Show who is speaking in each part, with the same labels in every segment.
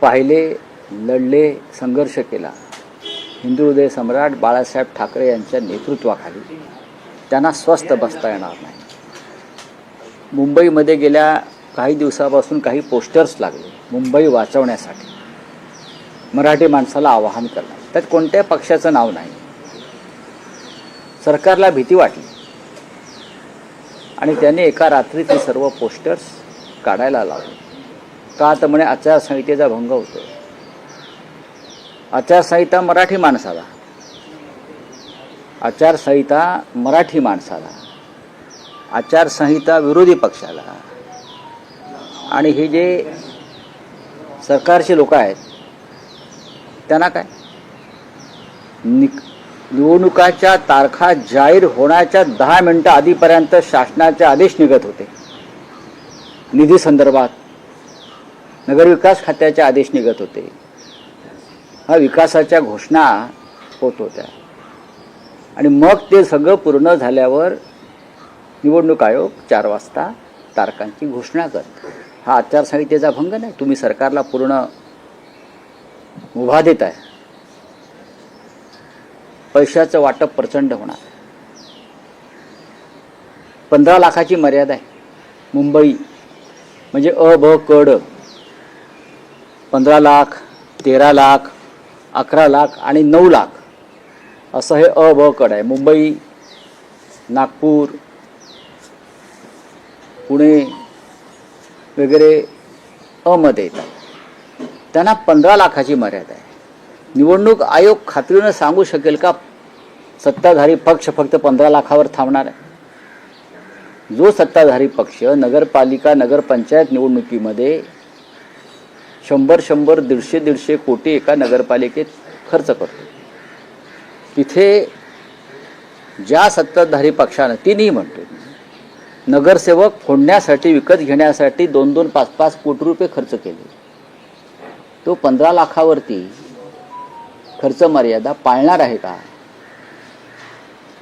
Speaker 1: पाहिले लढले संघर्ष केला. हिंदू हृदय सम्राट बाळासाहेब ठाकरे यांच्या नेतृत्वाखाली. त्यांना स्वस्थ बसता येणार नाही. मुंबईमध्ये गेल्या काही दिवसापासून काही पोस्टर्स लागले मुंबई वाचवण्यासाठी. मराठी माणसाला आवाहन करणार. त्यात कोणत्याही पक्षाचं नाव नाही. सरकारला भीती वाटली. आणि त्याने एका रात्रीत ते सर्व पोस्टर्स काढायला लावले. का तर म्हणे आचारसंहितेचा भंग होतो आचारसंहिता मराठी माणसाला. आचारसंहिता मराठी माणसाला. आचारसंहिता विरोधी पक्षाला. आणि हे जे सरकारचे लोक आहेत त्यांना काय? निक निवडणुकाच्या तारखा जाहीर होण्याच्या दहा मिनटं आधीपर्यंत शासनाचे आदेश निघत होते. निधी संदर्भात नगरविकास खात्याचे आदेश निघत होते. हा विकासाच्या घोषणा होत होत्या. आणि मग ते सगळं पूर्ण झाल्यावर निवडणूक आयोग चार वाजता तारखांची घोषणा करत. हा आचारसंहितेचा भंग नाही. तुम्ही सरकारला पूर्ण मुभा देत आहे पैशाचं वाटप प्रचंड होणार. पंधरा लाखाची मर्यादा आहे. मुंबई म्हणजे अ ब कड पंधरा लाख तेरा लाख अकरा लाख आणि नऊ लाख. असं हे अ ब कड आहे. मुंबई नागपूर पुणे वगैरे अमध्ये येतात. त्यांना पंधरा लाखाची मर्यादा आहे. निवडणूक आयोग खात्रीनं सांगू शकेल का? सत्ताधारी पक्ष फक्त पंधरा लाखावर थांबणार आहे. जो सत्ताधारी पक्ष नगरपालिका नगरपंचायत निवडणुकीमध्ये शंभर शंभर दीडशे दीडशे कोटी एका नगरपालिकेत खर्च करतो. तिथे ज्या सत्ताधारी पक्षानं तिन्ही म्हणतो नगरसेवक फोडण्यासाठी विकत घेण्यासाठी दोन दोन पाच पाच कोटी रुपये खर्च केले. तो पंधरा लाखावरती खर्च मर्यादा पाळणार आहे का?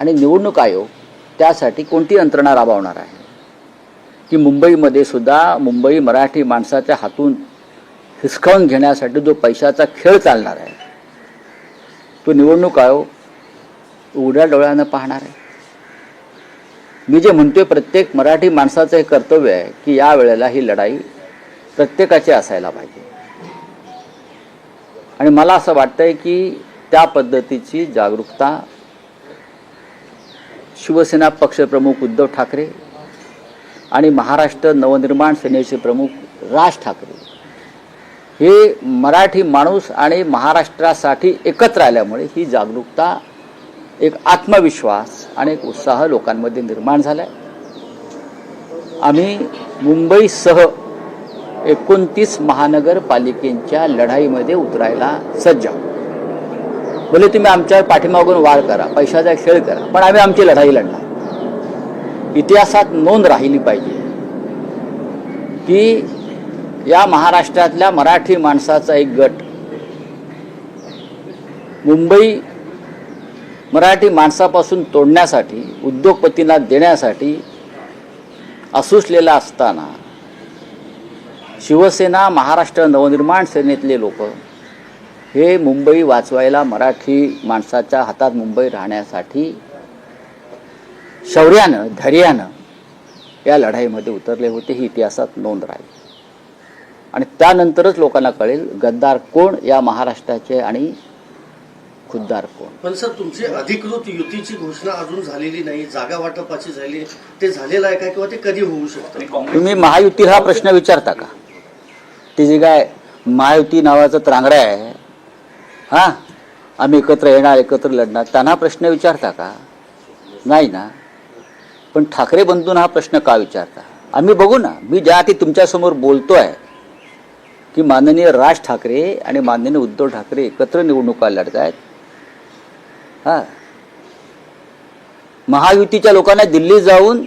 Speaker 1: आणि निवडणूक आयोग त्यासाठी कोणती यंत्रणा राबवणार आहे? की मुंबईमध्ये सुद्धा मुंबई मराठी माणसाच्या हातून हिसकावून घेण्यासाठी जो पैशाचा खेळ चालणार आहे तो निवडणूक आयोग उघड्या डोळ्यानं पाहणार आहे. मी जे म्हणतोय प्रत्येक मराठी माणसाचं हे कर्तव्य आहे की या वेळेला ही लढाई प्रत्येकाची असायला पाहिजे. आणि मला असं वाटतंय की त्या पद्धतीची जागरूकता शिवसेना पक्षप्रमुख उद्धव ठाकरे आणि महाराष्ट्र नवनिर्माण सेनेचे प्रमुख राज ठाकरे हे मराठी माणूस आणि महाराष्ट्रासाठी एकत्र आल्यामुळे ही जागरूकता एक आत्मविश्वास आणि एक उत्साह लोकांमध्ये निर्माण झाला आहे आम्ही मुंबईसह एकोणतीस महानगरपालिकेच्या लढाईमध्ये उतरायला सज्ज आहोत. भले तुम्ही आमच्यावर पाठीमागून वार करा पैशाचा खेळ करा पण आम्ही आमची लढाई लढणार. इतिहासात नोंद राहिली पाहिजे की या महाराष्ट्रातल्या मराठी माणसाचा एक गट. मुंबई मराठी माणसापासून तोडण्यासाठी उद्योगपतींना देण्यासाठी असूसलेला असताना शिवसेना महाराष्ट्र नवनिर्माण सेनेतले लोक हे मुंबई वाचवायला मराठी माणसाच्या हातात मुंबई राहण्यासाठी शौर्यानं धैर्यानं या लढाईमध्ये उतरले होते ही इतिहासात नोंद राहील. आणि त्यानंतरच लोकांना कळेल गद्दार कोण या महाराष्ट्राचे आणि खुद्दार कोण.
Speaker 2: पण सर तुमची अधिकृत युतीची घोषणा अजून झालेली नाही जागा वाटपाची झाली ते झालेलं आहे का किंवा ते कधी होऊ शकतं?
Speaker 1: तुम्ही महायुतीला हा प्रश्न विचारता का? ते जे काय महायुती नावाचं त्रांगडा आहे हा? आम्ही एकत्र येणार एकत्र लढणार त्यांना प्रश्न विचारता का? नाही ना. पण ठाकरे बंधूंना हा प्रश्न का विचारता? आम्ही बघू ना. मी ज्या अटी तुमच्यासमोर बोलतोय की माननीय राज ठाकरे आणि माननीय उद्धव ठाकरे एकत्र निवडणुका लढत आहेत हा. महायुतीच्या लोकांना दिल्ली जाऊन